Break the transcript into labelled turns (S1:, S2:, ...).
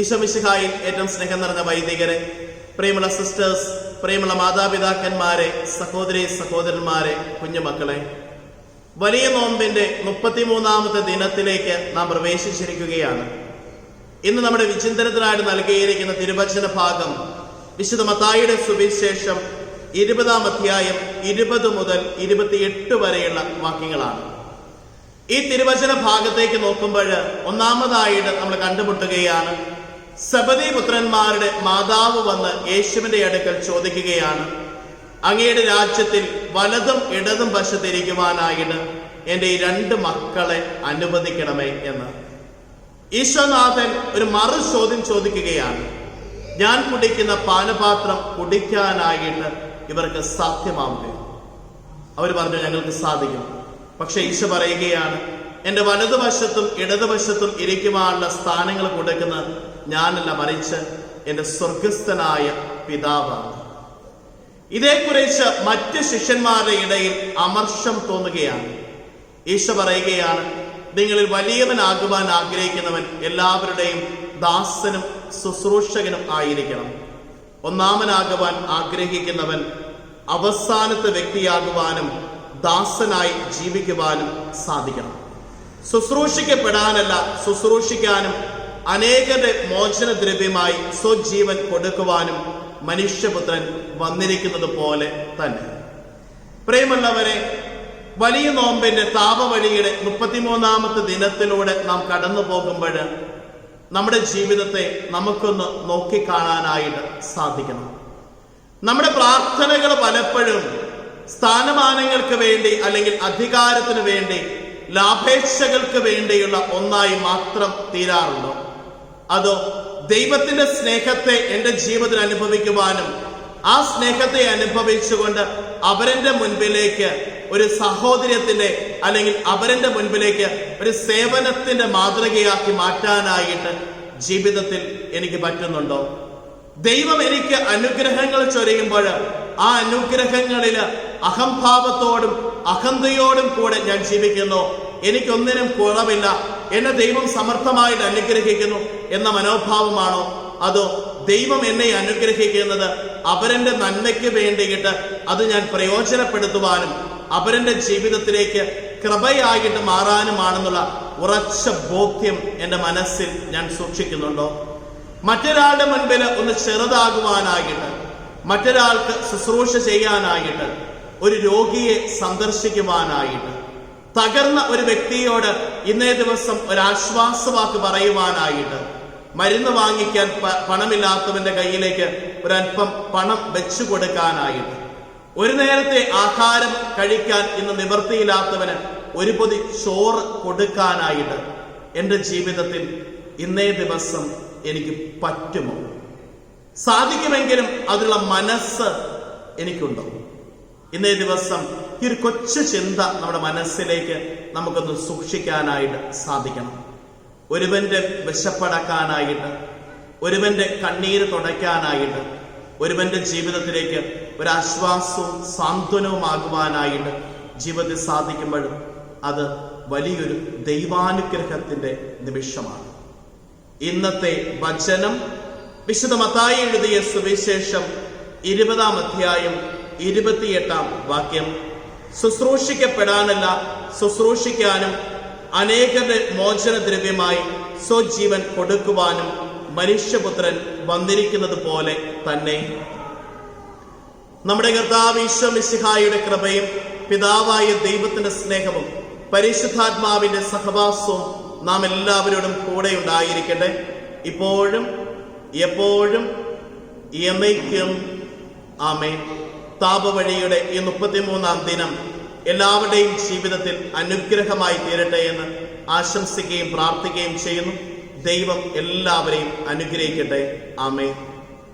S1: ഈശോമിശിഹായിൽ ഏറ്റവും സ്നേഹം നിറഞ്ഞ വൈദികരെ പ്രിയമുള്ള സിസ്റ്റേഴ്സ് പ്രിയമുള്ള മാതാപിതാക്കന്മാരെ സഹോദരി സഹോദരന്മാരെ കുഞ്ഞുമക്കളെ. വലിയ നോമ്പിന്റെ മുപ്പത്തിമൂന്നാമത്തെ ദിനത്തിലേക്ക് നാം പ്രവേശിച്ചിരിക്കുകയാണ്. ഇന്ന് നമ്മുടെ വിചിന്തനത്തിനായിട്ട് നൽകിയിരിക്കുന്ന തിരുവചന ഭാഗം വിശുദ്ധ മത്തായിയുടെ സുവിശേഷം ഇരുപതാം അധ്യായം ഇരുപത് മുതൽ ഇരുപത്തിയെട്ട് വരെയുള്ള വാക്യങ്ങളാണ്. ഈ തിരുവചന ഭാഗത്തേക്ക് നോക്കുമ്പോൾ ഒന്നാമതായിട്ട് നമ്മൾ കണ്ടുമുട്ടുകയാണ് സബദി പുത്രന്മാരുടെ മാതാവ് വന്ന് യേശുവിന്റെ അടുക്കൽ ചോദിക്കുകയാണ് അങ്ങയുടെ രാജ്യത്തിൽ വലതും ഇടതും വശത്തിരിക്കുവാനായിട്ട് എന്റെ ഈ രണ്ട് മക്കളെ അനുവദിക്കണമേ എന്ന്. ഈശ്വനാഥൻ ഒരു മറു ചോദ്യം ചോദിക്കുകയാണ് ഞാൻ കുടിക്കുന്ന പാനപാത്രം കുടിക്കാനായിട്ട് ഇവർക്ക് സാധ്യമാവുകയും അവർ പറഞ്ഞു ഞങ്ങൾക്ക് സാധിക്കും. പക്ഷെ ഈശോ പറയുകയാണ് എന്റെ വലതുവശത്തും ഇടതുവശത്തും ഇരിക്കുവാനുള്ള സ്ഥാനങ്ങൾ കൊടുക്കുന്ന ഞാനല്ല മറിച്ച് എന്റെ സ്വർഗസ്ഥനായ പിതാവാണ്. ഇതേക്കുറിച്ച് മറ്റ് ശിഷ്യന്മാരുടെ ഇടയിൽ അമർഷം തോന്നുകയാണ്. ഈശോ പറയുകയാണ് നിങ്ങളിൽ വലിയവനാകുവാൻ ആഗ്രഹിക്കുന്നവൻ എല്ലാവരുടെയും ദാസനും ശുശ്രൂഷകനും ആയിരിക്കണം. ഒന്നാമനാകുവാൻ ആഗ്രഹിക്കുന്നവൻ അവസാനത്തെ വ്യക്തിയാകുവാനും ദാസനായി ജീവിക്കുവാനും സാധിക്കണം. ശുശ്രൂഷിക്കപ്പെടാനല്ല ശുശ്രൂഷിക്കാനും അനേകരുടെ മോചന ദ്രവ്യമായി സ്വജീവൻ കൊടുക്കുവാനും മനുഷ്യപുത്രൻ വന്നിരിക്കുന്നത് പോലെ തന്നെ. പ്രിയമുള്ളവരെ വലിയ നോമ്പിന്റെ താപവഴിയുടെ മുപ്പത്തിമൂന്നാമത്തെ ദിനത്തിലൂടെ നാം കടന്നു പോകുമ്പോൾ നമ്മുടെ ജീവിതത്തെ നമുക്കൊന്ന് നോക്കിക്കാണാനായിട്ട് സാധിക്കണം. നമ്മുടെ പ്രാർത്ഥനകൾ പലപ്പോഴും സ്ഥാനമാനങ്ങൾക്ക് വേണ്ടി അല്ലെങ്കിൽ അധികാരത്തിന് വേണ്ടി ലാഭേച്ഛകൾക്ക് വേണ്ടിയുള്ള ഒന്നായി മാത്രം തീരാറുണ്ടോ? അതോ ദൈവത്തിന്റെ സ്നേഹത്തെ എന്റെ ജീവിതത്തിൽ അനുഭവിക്കുവാനും ആ സ്നേഹത്തെ അനുഭവിച്ചുകൊണ്ട് അവരന്റെ മുൻപിലേക്ക് ഒരു സഹോദര്യത്തിന്റെ അല്ലെങ്കിൽ അവരന്റെ മുൻപിലേക്ക് ഒരു സേവനത്തിന്റെ മാതൃകയാക്കി മാറ്റാനായിട്ട് ജീവിതത്തിൽ എനിക്ക് പറ്റുന്നുണ്ടോ? ദൈവം എനിക്ക് അനുഗ്രഹങ്ങൾ ചൊരിയുമ്പോൾ ആ അനുഗ്രഹങ്ങളിൽ അഹംഭാവത്തോടും അഹന്തയോടും കൂടെ ഞാൻ ജീവിക്കുന്നു. എനിക്കൊന്നിനും കുറവില്ല. എന്നെ ദൈവം സമർത്ഥമായിട്ട് അനുഗ്രഹിക്കുന്നു എന്ന മനോഭാവമാണോ? അതോ ദൈവം എന്നെ അനുഗ്രഹിക്കുന്നത് അവരന്റെ നന്മയ്ക്ക് വേണ്ടിയിട്ട് അത് ഞാൻ പ്രയോജനപ്പെടുത്തുവാനും അവരന്റെ ജീവിതത്തിലേക്ക് കൃപയായിട്ട് മാറാനുമാണെന്നുള്ള ഉറച്ച ബോധ്യം എന്റെ മനസ്സിൽ ഞാൻ സൂക്ഷിക്കുന്നുണ്ടോ? മറ്റൊരാളുടെ മുൻപിൽ ഒന്ന് ചെറുതാകുവാനായിട്ട് മറ്റൊരാൾക്ക് ശുശ്രൂഷ ചെയ്യാനായിട്ട് ഒരു രോഗിയെ സന്ദർശിക്കുവാനായിട്ട് തകർന്ന ഒരു വ്യക്തിയോട് ഇന്നേ ദിവസം ഒരു ആശ്വാസവാക്ക് പറയുവാനായിട്ട് മരുന്ന് വാങ്ങിക്കാൻ പണമില്ലാത്തവന്റെ കയ്യിലേക്ക് ഒരല്പം പണം വെച്ചു കൊടുക്കാനായിട്ട്. ഒരു നേരത്തെ ആഹാരം കഴിക്കാൻ ഇന്ന് നിവൃത്തിയില്ലാത്തവന് ഒരു പൊതി ചോറ് കൊടുക്കാനായിട്ട് എന്റെ ജീവിതത്തിൽ ഇന്നേ ദിവസം എനിക്ക് പറ്റുമോ? സാധിക്കുമെങ്കിലും അതിനുള്ള മനസ്സ് എനിക്കുണ്ടോ? ഇന്നേ ദിവസം ഈ ഒരു കൊച്ചു ചിന്ത നമ്മുടെ മനസ്സിലേക്ക് നമുക്കൊന്ന് സൂക്ഷിക്കാനായിട്ട് സാധിക്കണം. ഒരുവന്റെ വിശപ്പടക്കാനായിട്ട് ഒരുവന്റെ കണ്ണീര് തുടയ്ക്കാനായിട്ട് ഒരുവന്റെ ജീവിതത്തിലേക്ക് ഒരു ആശ്വാസവും സാന്ത്വനവുമാകുവാനായിട്ട് ജീവിതത്തിൽ സാധിക്കുമ്പോഴും അത് വലിയൊരു ദൈവാനുഗ്രഹത്തിന്റെ നിമിഷമാണ്. ഇന്നത്തെ വചനം വിശുദ്ധ മത്തായി എഴുതിയ സുവിശേഷം ഇരുപതാം അധ്യായം ഇരുപത്തിയെട്ടാം വാക്യം. ശുശ്രൂഷിക്കപ്പെടാനല്ല ശുശ്രൂഷിക്കാനും അനേകരുടെ മോചനദ്രവ്യമായി സ്വജീവൻ കൊടുക്കുവാനും മനുഷ്യപുത്രൻ വന്നിരിക്കുന്നത് പോലെ തന്നെ. നമ്മുടെ കർത്താവ് ഈശോ കൃപയും പിതാവായ ദൈവത്തിന്റെ സ്നേഹവും പരിശുദ്ധാത്മാവിന്റെ സഹവാസവും നാം എല്ലാവരോടും കൂടെ ഉണ്ടായിരിക്കട്ടെ. ഇപ്പോഴും എപ്പോഴും എന്നേക്കും ആമേ താപവഴിയുടെ ഈ മുപ്പത്തിമൂന്നാം ദിനം എല്ലാവരുടെയും ജീവിതത്തിൽ അനുഗ്രഹമായി തീരട്ടെ എന്ന് ആശംസിക്കുകയും പ്രാർത്ഥിക്കുകയും ചെയ്യുന്നു. ദൈവം എല്ലാവരെയും അനുഗ്രഹിക്കട്ടെ. ആമേ